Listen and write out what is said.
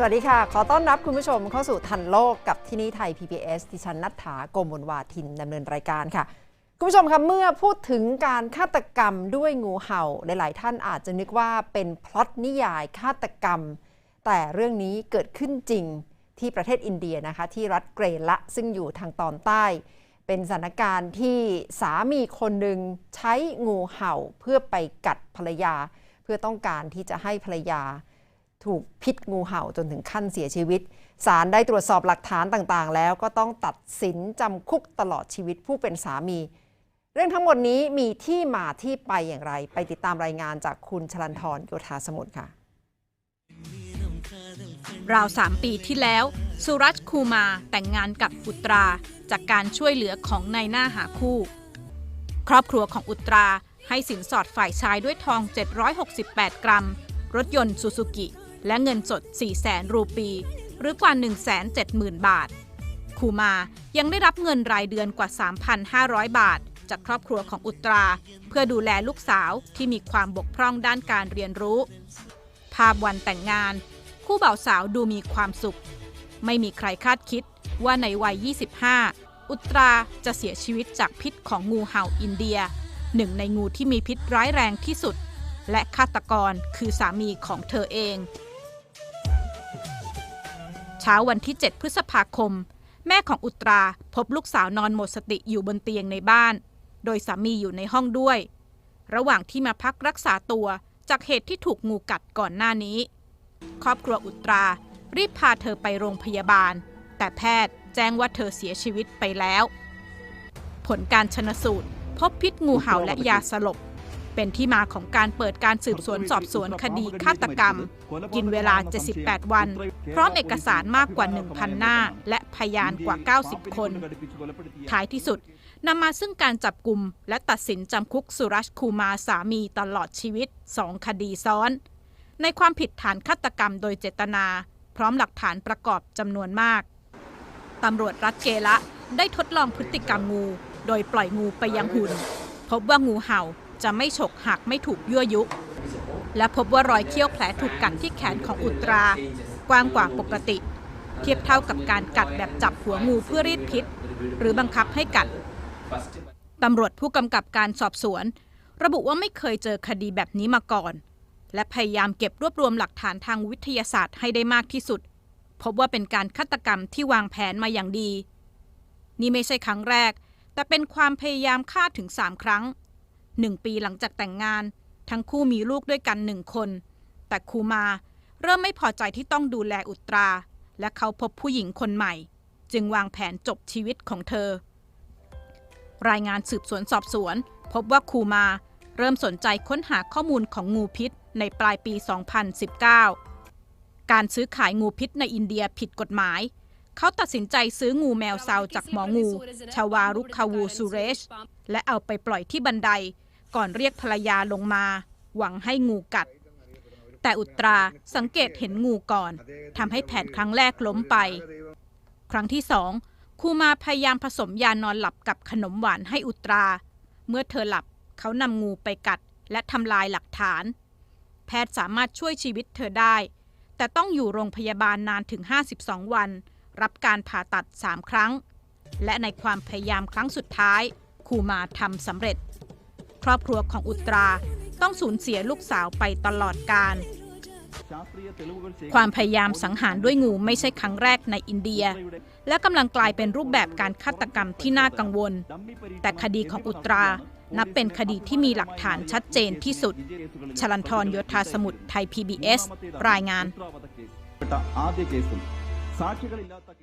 สวัสดีค่ะ ขอต้อนรับคุณผู้ชมเข้าสู่ทันโลกกับที่นี่ไทย PBS ดิฉันนัฐถาโกมลวาทินดำเนินรายการค่ะ คุณผู้ชมคะเมื่อพูดถึงการฆาตกรรมด้วยงูเห่า หลาย ๆ ท่านอาจจะนึกว่าเป็นพล็อตนิยายฆาตกรรม แต่เรื่องนี้เกิดขึ้นจริงที่ประเทศอินเดียนะคะ ที่รัฐเกรละซึ่งอยู่ทางตอนใต้ เป็นสถานการณ์ที่สามีคนหนึ่งใช้งูเห่าเพื่อไปกัดภรรยา เพื่อต้องการที่จะให้ภรรยา ถูกพิษงูเห่าจนถึงขั้นเสียชีวิตศาลได้ตรวจสอบหลักฐานต่างๆ แล้วก็ต้องตัดสินจำคุกตลอดชีวิตผู้เป็นสามี เรื่องทั้งหมดนี้มีที่มาที่ไปอย่างไร ไปติดตามรายงานจากคุณชลันทรโยธาสมุทรค่ะ ราวสามปีที่แล้ว สุรัตคูมาแต่งงานกับอุตราจากการช่วยเหลือของนายหน้าหาคู่ ครอบครัวของอุตราให้สินสอดฝ่ายชายด้วยทอง 768 กรัม รถยนต์ซูซูกิ และเงินสด 400,000รูปี หรือกว่า 170,000 บาท คูมายังได้รับเงินรายเดือนกว่า 3,500 บาท จากครอบครัวของอุตรา เพื่อดูแลลูกสาวที่มีความบกพร่องด้านการเรียนรู้ ภาพวันแต่งงาน คู่บ่าวสาวดูมีความสุข ไม่มีใครคาดคิดว่าในวัย 25 อุตราจะเสียชีวิตจากพิษของงูเห่าอินเดีย หนึ่งในงูที่มีพิษร้ายแรงที่สุด และฆาตกรคือสามีของเธอเอง เช้าวันที่ 7 พฤษภาคม แม่ของอุตราพบลูกสาวนอนหมดสติอยู่บนเตียงในบ้าน โดยสามีอยู่ในห้องด้วย ระหว่างที่มาพักรักษาตัวจากเหตุที่ถูกงูกัดก่อนหน้านี้ ครอบครัวอุตรารีบพาเธอไปโรงพยาบาล แต่แพทย์แจ้งว่าเธอเสียชีวิตไปแล้ว ผลการชนสูตร พบพิษงูเห่าและยาสลบ เป็นที่มาของการเปิดการสืบสวนสอบสวนคดีฆาตกรรม กินเวลา 78 วัน พร้อมเอกสารมากกว่า 1,000 หน้า และพยานกว่า 90 คน ท้ายที่สุดนำมาซึ่งการจับกลุ่มและตัดสินจำคุกสุรัชคูมาสามีตลอดชีวิต 2 คดีซ้อน ในความผิดฐานฆาตกรรมโดยเจตนา พร้อมหลักฐานประกอบจำนวนมากตำรวจรัฐเกละได้ทดลองพฤติกรรมงู โดยปล่อยงูไปยังหุ่น พบว่างูเห่า จะไม่ฉกหากไม่ถูกยั่วยุและพบว่ารอยเขี้ยวแผลถูกกัดที่แขนของอุตรากว้างกว่าปกติ เทียบเท่ากับการกัดแบบจับหัวงูเพื่อรีดพิษ หรือบังคับให้กัดตำรวจผู้กำกับการสอบสวน ระบุว่าไม่เคยเจอคดีแบบนี้มาก่อน และพยายามเก็บรวบรวมหลักฐานทางวิทยาศาสตร์ให้ได้มากที่สุด พบว่าเป็นการฆาตกรรมที่วางแผนมาอย่างดี นี่ไม่ใช่ครั้งแรก แต่เป็นความพยายามฆ่าถึง 3 ครั้ง หนึ่งปีหลังจากแต่งงาน ทั้งคู่มีลูกด้วยกันหนึ่งคน แต่คูมาเริ่มไม่พอใจที่ต้องดูแลอุตรา และเขาพบผู้หญิงคนใหม่ จึงวางแผนจบชีวิตของเธอ รายงานสืบสวนสอบสวน พบว่าคูมาเริ่มสนใจค้นหาข้อมูลของงูพิษในปลายปี 2019 การซื้อขายงูพิษในอินเดียผิดกฎหมาย เขาตัดสินใจซื้องูแมวเซาจากหมองู ชาวารุคาวูสุเรช และเอาไปปล่อยที่บันได ก่อนเรียกภรรยาลงมา หวังให้งูกัด แต่อุตราสังเกตเห็นงูก่อนทำให้แผนครั้งแรกล้มไป ครั้งที่สองคูมาพยายามผสมยานอนหลับกับขนมหวานให้อุตรา เมื่อเธอหลับเขานำงูไปกัดและทำลายหลักฐาน แพทย์สามารถช่วยชีวิตเธอได้ แต่ต้องอยู่โรงพยาบาลนานถึง 52 วัน รับการผ่าตัด 3 ครั้ง และในความพยายามครั้งสุดท้ายคูมาทำสำเร็จ ครอบครัวของอุตราต้องสูญเสียลูกสาวไปตลอดการ ความพยายามสังหารด้วยงูไม่ใช่ครั้งแรกในอินเดีย และกำลังกลายเป็นรูปแบบการฆาตกรรมที่น่ากังวล แต่คดีของอุตรานับเป็นคดีที่มีหลักฐานชัดเจนที่สุด ชลันทรโยธาสมุทรไทย PBS รายงาน